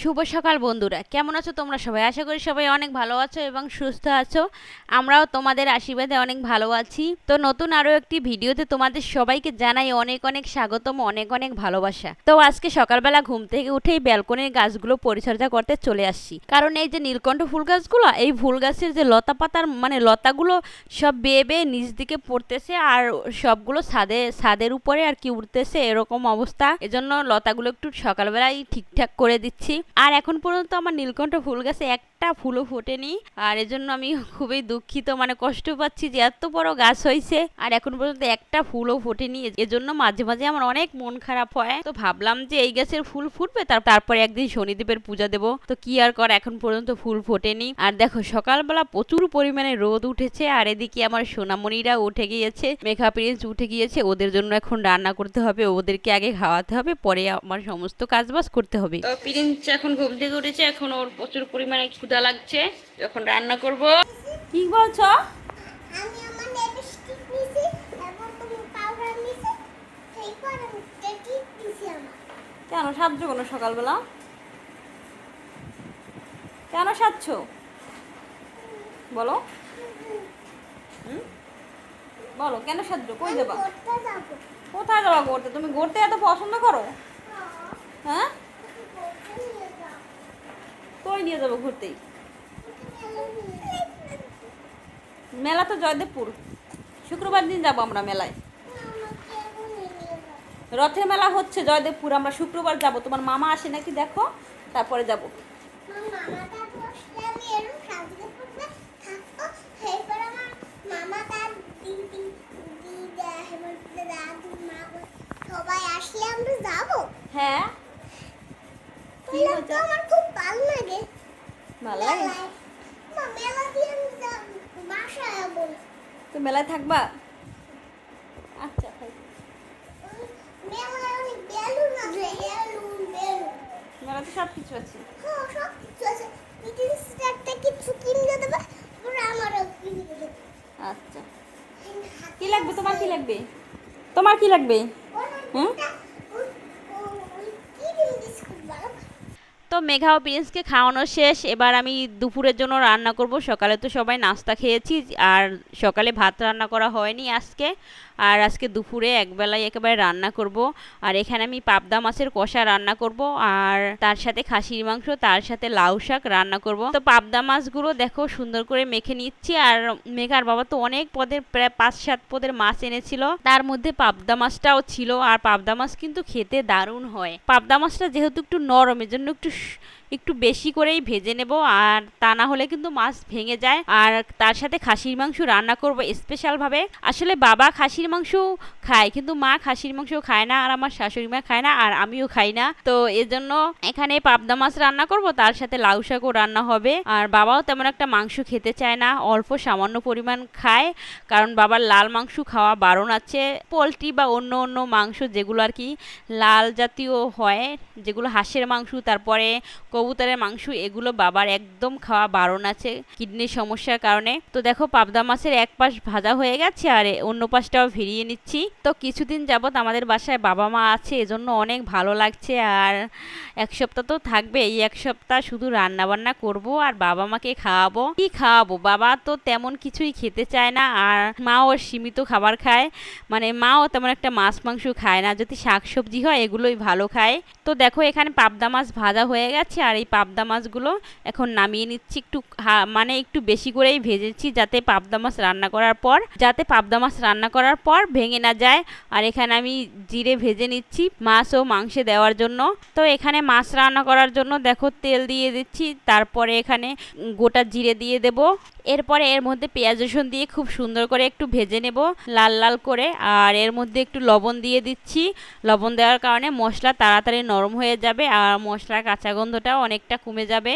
শুভ সকাল বন্ধুরা। কেমন আছো তোমরা সবাই? আশা করি সবাই অনেক ভালো আছো এবং সুস্থ আছো। আমরাও তোমাদের আশীর্বাদে অনেক ভালো আছি। তো নতুন আরও একটি ভিডিওতে তোমাদের সবাইকে জানাই অনেক অনেক স্বাগতম, অনেক অনেক ভালোবাসা। তো আজকে সকালবেলা ঘুম থেকে উঠেই ব্যালকনির গাছগুলো পরিচর্যা করতে চলে আসছি। কারণ এই যে নীলকণ্ঠ ফুল গাছগুলো, এই ফুল গাছের যে লতা পাতার মানে লতাগুলো সব বেয়ে বেয়ে নিচ দিকে পড়তেছে আর সবগুলো ছাদে, ছাদের উপরে আর কি উঠতেছে এরকম অবস্থা। এজন্য লতাগুলো একটু সকালবেলায় ঠিকঠাক করে দিচ্ছি। আর এখন পর্যন্ত আমার নীলকণ্ঠ ফুল গাছে একটা ফুলও ফোটেনি। আর এজন্য আমি খুবই দুঃখিত মানে কষ্ট পাচ্ছি যে এত বড় গাছ হয়েছে। আর এখন পর্যন্ত একটা ফুলও ফোটেনি। এজন্য মাঝে মাঝে আমার অনেক মন খারাপ হয়। তো ভাবলাম যে এই গাছের ফুল ফুটবে তারপরে একদিন শনিদেবের পূজা দেব। তো কি আর কর, এখন পর্যন্ত ফুল ফোটেনি। আর দেখো, সকালবেলা প্রচুর পরিমাণে রোদ উঠেছে। আর এদিকে আমার সোনামণিরা উঠে গিয়েছে, মেঘা প্রিন্স উঠে গিয়েছে। ওদের জন্য এখন রান্না করতে হবে, ওদেরকে আগে খাওয়াতে হবে, পরে আমার সমস্ত কাজবাজ করতে হবে। তো প্রিন্স এখন ঘুম থেকে উঠেছে এখন ওর প্রচুর পরিমাণে ক্ষুধা লাগছে। এখন রান্না করব। কি বলছো? কেন সাজছো কোনো সকালবেলা? কেন সাজছ? বলো। হুম? বলো কেন সাজছো? কই যাবা? কোথায় যাবা ঘুরতে? তুমি ঘুরতে এত পছন্দ করো? হ্যাঁ করতে নিয়ে যাও কই নিয়ে যাব ঘুরতেই। মেলা তো জয়দেবপুর। শুক্রবার দিন যাব আমরা মেলায়। রথের মেলা হচ্ছে জয়দেবপুর, আমরা শুক্রবার যাব। তোমার মামা আসে নাকি দেখো, তারপরে যাব আমার মামাটা বসলে আমি এরকম সাজতে পড়তে থাকব এরপর আমার মামা তার দিদি দিদা হেমন্ত দাদু মা বোন সবাই আসলে আমরা যাব হ্যাঁ কি তাহলে তো মজা? আমার খুব ভালো লাগে ভালো লাগে মেলায়। থাকবা? আচ্ছা মেলাতে সব কিছু আছে। হ্যাঁ সব কিছু আছে একটা কিছু দেবে আচ্ছা। কি লাগবে? তোমার কি লাগবে? তোমার কি লাগবে? হুম? তো মেঘা ও প্রিন্সকে খাওয়ানো শেষ। এবার আমি দুপুরের জন্য রান্না করব। সকালে তো সবাই নাস্তা খেয়েছি, আর সকালে ভাত রান্না করা হয়নি আজকে। আর আজকে দুপুরে একবেলায় একেবারে রান্না করব। আর এখানে আমি পাবদা মাছের কষা রান্না করব আর তার সাথে খাসির মাংস, তার সাথে লাউ শাক রান্না করব। তো পাবদা মাছগুলো দেখো সুন্দর করে মেখে নিচ্ছি আর মেঘার বাবা তো অনেক পদের, প্রায় পাঁচ সাত পদের মাছ এনেছিল। তার মধ্যে পাবদা মাছটাও ছিল আর পাবদা মাছ কিন্তু খেতে দারুণ হয়। পাবদা মাছটা যেহেতু একটু নরম, এজন্য একটু একটু বেশি করেই ভেজে নেব। আর তা না হলে কিন্তু মাছ ভেঙে যায়। আর তার সাথে খাসির মাংস রান্না করব স্পেশালভাবে আসলে বাবা খাসির মাংস খায়, কিন্তু মা খাসির মাংস খায় না আর আমার শাশুড়ি মা খায় না আর আমিও খাই না। তো এজন্য এখানে পাবদা মাছ রান্না করব, তার সাথে লাউ শাকও রান্না হবে। আর বাবাও তেমন একটা মাংস খেতে চায় না, অল্প সামান্য পরিমাণ খায়। কারণ বাবার লাল মাংস খাওয়া বারণ আছে। পোলট্রি বা অন্য অন্য মাংস যেগুলো আর কি লাল জাতীয় হয়, যেগুলো হাঁসের মাংস, তারপরে কবুতরের মাংস এগুলো বাবার একদম খাওয়া বারণ আছে কিডনির সমস্যার কারণে। তো দেখো, পাবদা মাছের এক পাশ ভাজা হয়ে গেছে আর অন্য পাশটাও ভিড়িয়ে নিচ্ছি। তো কিছুদিন যাবৎ আমাদের বাসায় বাবা মা আছে, এজন্য অনেক ভালো লাগছে আর এক সপ্তাহ তো থাকবে, এই এক সপ্তাহ শুধু রান্না বান্না করব আর বাবা মাকে খাওয়াবো। কি খাওয়াবো? বাবা তো তেমন কিছুই খেতে চায় না আর মাও সীমিত খাবার খায়। মানে মাও তেমন একটা মাছ মাংস খায় না, যদি শাকসবজি হয় এগুলোই ভালো খায়। তো দেখো, এখানে পাবদা মাছ ভাজা হয়ে গেছে আর এই পাবদা মাছগুলো এখন নামিয়ে নিচ্ছি একটু মানে একটু বেশি করেই ভেজেছি যাতে পাবদা মাছ রান্না করার পর, যাতে পাবদা মাছ রান্না করার পর ভেঙে না যায়। আর এখানে আমি জিরে ভেজে নিচ্ছি মাছ ও মাংসে দেওয়ার জন্য। তো এখানে মাছ রান্না করার জন্য দেখো তেল দিয়ে দিচ্ছি, তারপরে এখানে গোটা জিরে দিয়ে দেব। এরপরে এর মধ্যে পেঁয়াজ রসুন দিয়ে খুব সুন্দর করে একটু ভেজে নেব লাল লাল করে। আর এর মধ্যে একটু লবণ দিয়ে দিচ্ছি। লবণ দেওয়ার কারণে মশলা তাড়াতাড়ি নরম হয়ে যাবে আর মশলার কাঁচা গন্ধটাও অনেকটা কমে যাবে।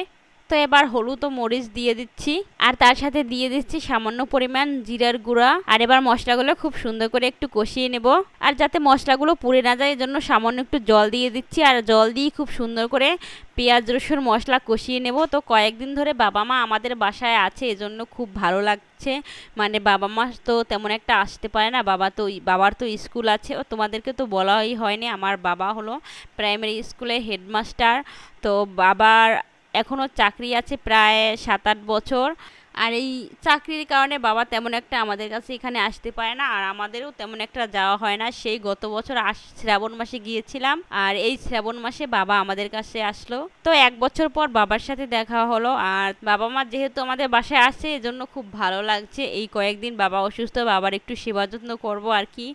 তো এবার হলুদ ও মরিচ দিয়ে দিচ্ছি, আর তার সাথে দিয়ে দিচ্ছি সামান্য পরিমাণ জিরার গুঁড়া। আর এবার মশলাগুলো খুব সুন্দর করে একটু কষিয়ে নেব। আর যাতে মশলাগুলো পুড়ে না যায়, এজন্য সামান্য একটু জল দিয়ে দিচ্ছি। আর জল দিয়ে খুব সুন্দর করে পেঁয়াজ, রসুন, মশলা কষিয়ে নেব। তো কয়েকদিন ধরে বাবা মা আমাদের বাসায় আছে, এজন্য খুব ভালো লাগছে। মানে বাবা মা তো তেমন একটা আসতে পারে না, বাবা তো বাবার তো স্কুল আছে। ও তোমাদেরকে তো বলাই হয়নি, আমার বাবা হলো প্রাইমারি স্কুলের হেডমাস্টার তো বাবার এখনও চাকরি আছে প্রায় সাত আট বছর। আর এই চাকরির কারণে বাবা তেমন একটা আমাদের কাছে এখানে আসতে পারে না, আর আমাদেরও তেমন একটা যাওয়া হয় না। সেই গত বছর আস শ্রাবণ মাসে গিয়েছিলাম, আর এই শ্রাবণ মাসে বাবা আমাদের কাছে আসলো। তো এক বছর পর বাবার সাথে দেখা হলো, আর বাবা মা যেহেতু আমাদের বাসায় আসে, এজন্য খুব ভালো লাগছে। এই কয়েকদিন বাবা অসুস্থ, বাবার একটু সেবা যত্ন করব আর কি।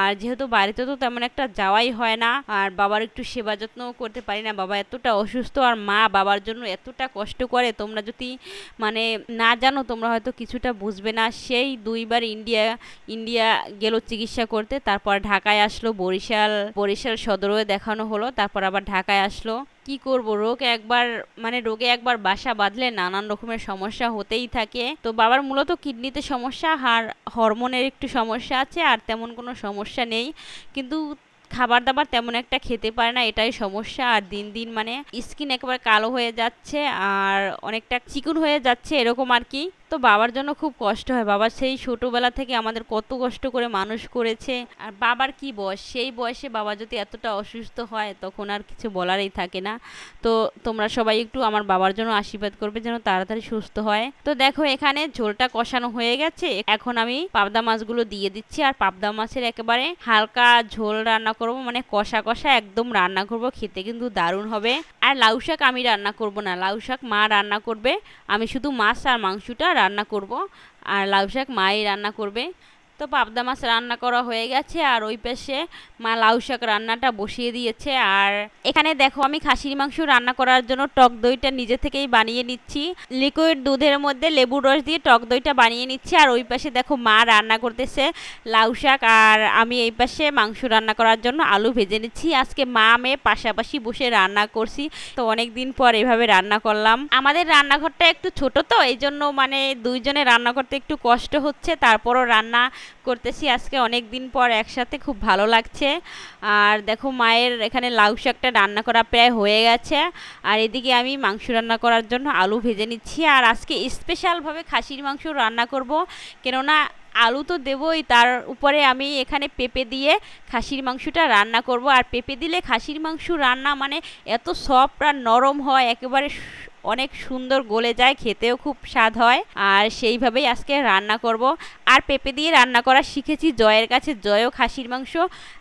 আর যেহেতু বাড়িতে তো তেমন একটা যাওয়াই হয় না, আর বাবার একটু সেবা যত্ন করতে পারি না। বাবা এতটা অসুস্থ, আর মা বাবার জন্য এতটা কষ্ট করে, তোমরা যদি মানে না জানো, তোমরা হয়তো কিছুটা বুঝবে না। সেই দুইবার ইন্ডিয়া ইন্ডিয়া গেল চিকিৎসা করতে, তারপর ঢাকায় আসলো, বরিশাল বরিশাল সদরে দেখানো হলো, তারপর আবার ঢাকায় আসলো। কি করব, রোগ একবার মানে রোগে একবার বাসা বাঁধলে নানান রকমের সমস্যা হতেই থাকে। তো বাবার মূলত কিডনিতে সমস্যা, আর হরমোনের একটু সমস্যা আছে, আর তেমন কোনো সমস্যা নেই। কিন্তু খাবার দাবার তেমন একটা খেতে পারে না, এটাই সমস্যা। আর দিন দিন মানে স্কিন একেবারে কালো হয়ে যাচ্ছে, আর অনেকটা চিকুন হয়ে যাচ্ছে, এরকম আর কি। তো বাবার জন্য খুব কষ্ট হয়। বাবা সেই ছোটোবেলা থেকে আমাদের কত কষ্ট করে মানুষ করেছে। আর বাবার কি বয়স? সেই বয়সে বাবা যদি এতটা অসুস্থ হয়, তখন আর কিছু বলারই থাকে না। তো তোমরা সবাই একটু আমার বাবার জন্য আশীর্বাদ করবে যেন তাড়াতাড়ি সুস্থ হয়। তো দেখো এখানে ঝোলটা কষানো হয়ে গেছে। এখন আমি পাবদা মাছগুলো দিয়ে দিচ্ছি। আর পাবদা মাছের একেবারে হালকা ঝোল রান্না করব। মানে কষা কষা একদম রান্না করব। খেতে কিন্তু দারুণ হবে। আর লাউ শাক আমি রান্না করব না। লাউ শাক মা রান্না করবে। আমি শুধু মাছ আর মাংসটা রান্না করব। আর লাউ শাক মাই রান্না করবে। তো পাবদা মাছ রান্না করা হয়ে গেছে আর ওই পাশে মা লাউ শাক রান্নাটা বসিয়ে দিয়েছে। আর এখানে দেখো আমি খাসির মাংস রান্না করার জন্য টক দইটা নিজে থেকেই বানিয়ে নিচ্ছি। লিকুইড দুধের মধ্যে লেবুর রস দিয়ে টক দইটা বানিয়ে নিচ্ছি। আর ওই পাশে দেখো মা রান্না করতেছে লাউ শাক। আর আমি এই পাশে মাংস রান্না করার জন্য আলু ভেজে নিচ্ছি। আজকে মা মেয়ে পাশাপাশি বসে রান্না করছি। তো অনেক দিন পর এভাবে রান্না করলাম। আমাদের রান্নাঘরটা একটু ছোট তো এই জন্য মানে দুইজনে রান্না করতে একটু কষ্ট হচ্ছে। তারপরও রান্না করতেছি। আজকে অনেক দিন পর একসাথে খুব ভালো লাগছে। আর দেখো মায়ের এখানে লাউ শাকটা রান্না করা প্রায় হয়ে গেছে। আর এদিকে আমি মাংস রান্না করার জন্য আলু ভেজে নিচ্ছি। আর আজকে স্পেশালভাবে খাসির মাংস রান্না করব। কেননা আলু তো দেবই, তার উপরে আমি এখানে পেঁপে দিয়ে খাসির মাংসটা রান্না করব। আর পেঁপে দিলে খাসির মাংস রান্না মানে এত সফট আর নরম হয়, একেবারে অনেক সুন্দর গলে যায়, খেতেও খুব স্বাদ হয়। আর সেইভাবেই আজকে রান্না করব। আর পেঁপে দিয়ে রান্না করা শিখেছি। জয়ের কাছে জয়ও খাসির মাংস।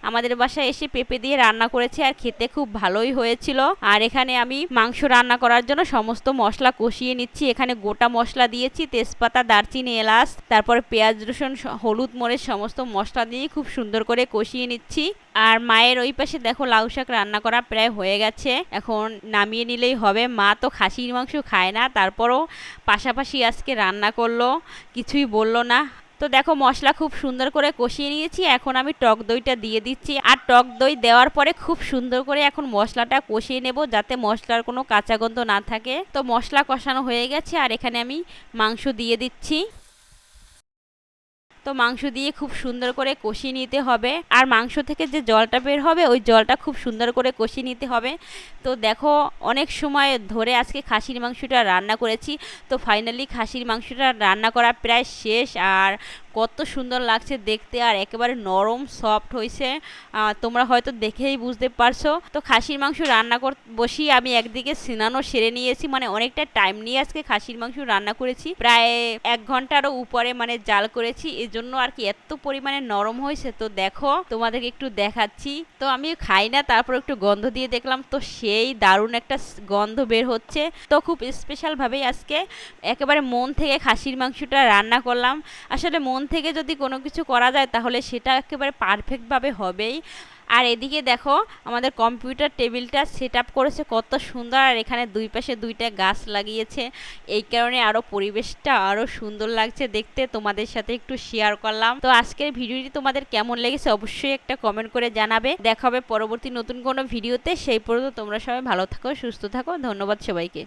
আমাদের বাসায় এসে পেঁপে দিয়ে রান্না করেছে আর খেতে খুব ভালোই হয়েছিল। আর এখানে আমি মাংস রান্না করার জন্য সমস্ত মশলা কষিয়ে নিচ্ছি। এখানে গোটা মশলা দিয়েছি, তেজপাতা, দারচিনি, এলাচ, তারপর পেঁয়াজ, রসুন হলুদ, মরিচ, সমস্ত মশলা দিয়ে খুব সুন্দর করে কষিয়ে নিচ্ছি। আর মায়ের ওই পাশে দেখো লাউ শাক রান্না করা প্রায় হয়ে গেছে। এখন নামিয়ে নিলেই হবে। মা তো খাসির মাংস খায় না, তারপরও পাশাপাশি আজকে রান্না করল, কিছুই বলল না। তো দেখো মশলা খুব সুন্দর করে কষিয়ে নিয়েছি, এখন আমি টক দইটা দিয়ে দিচ্ছি। আর টক দই দেওয়ার পরে খুব সুন্দর করে এখন মশলাটা কষিয়ে নেব, যাতে মশলার কোনো কাঁচা গন্ধ না থাকে। তো মশলা কষানো হয়ে গেছে, আর এখানে আমি মাংস দিয়ে দিচ্ছি। তো মাংস দিয়ে খুব সুন্দর করে কষিয়ে নিতে হবে। আর মাংস থেকে যে জলটা বের হবে, ওই জলটা খুব সুন্দর করে কষিয়ে নিতে হবে। তো দেখো, অনেক সময় ধরে আজকে খাসির মাংসটা রান্না করেছি। তো ফাইনালি খাসির মাংসটা রান্না করা প্রায় শেষ। আর কত সুন্দর লাগছে দেখতে আর একেবারে নরম সফট হয়েছে। তোমরা হয়তো দেখেই বুঝতে পারছ। তো খাসির মাংস রান্না কর, বসিয়ে আমি একদিকে সিনানো সেরে নিয়েছি। মানে অনেকটা টাইম নিয়ে আজকে খাসির মাংস রান্না করেছি। প্রায় এক ঘন্টারও উপরে মানে জাল করেছি। এই জন্য আর কি এত পরিমাণে নরম হয়েছে। তো দেখো, তোমাদেরকে একটু দেখাচ্ছি। তো আমি খাই না, তারপর একটু গন্ধ দিয়ে দেখলাম। তো সেই দারুণ একটা গন্ধ বের হচ্ছে। তো খুব স্পেশাল ভাবেই আজকে একেবারে মন থেকে খাসির মাংসটা রান্না করলাম। আসলে মন থেকে যদি কোনো কিছু করা যায়, তাহলে সেটা একেবারে পারফেক্টভাবে হবেই। আর এদিকে দেখো, আমাদের কম্পিউটার টেবিলটা সেট করেছে কত সুন্দর, আর এখানে দুই পাশে দুইটা গাছ লাগিয়েছে। এই কারণে আরও পরিবেশটা আরও সুন্দর লাগছে দেখতে। তোমাদের সাথে একটু শেয়ার করলাম। তো আজকের ভিডিওটি তোমাদের কেমন লেগেছে অবশ্যই একটা কমেন্ট করে জানাবে। দেখা হবে পরবর্তী নতুন কোনো ভিডিওতে। সেই পর্যন্ত তোমরা সবাই ভালো থাকো, সুস্থ থাকো। ধন্যবাদ সবাইকে।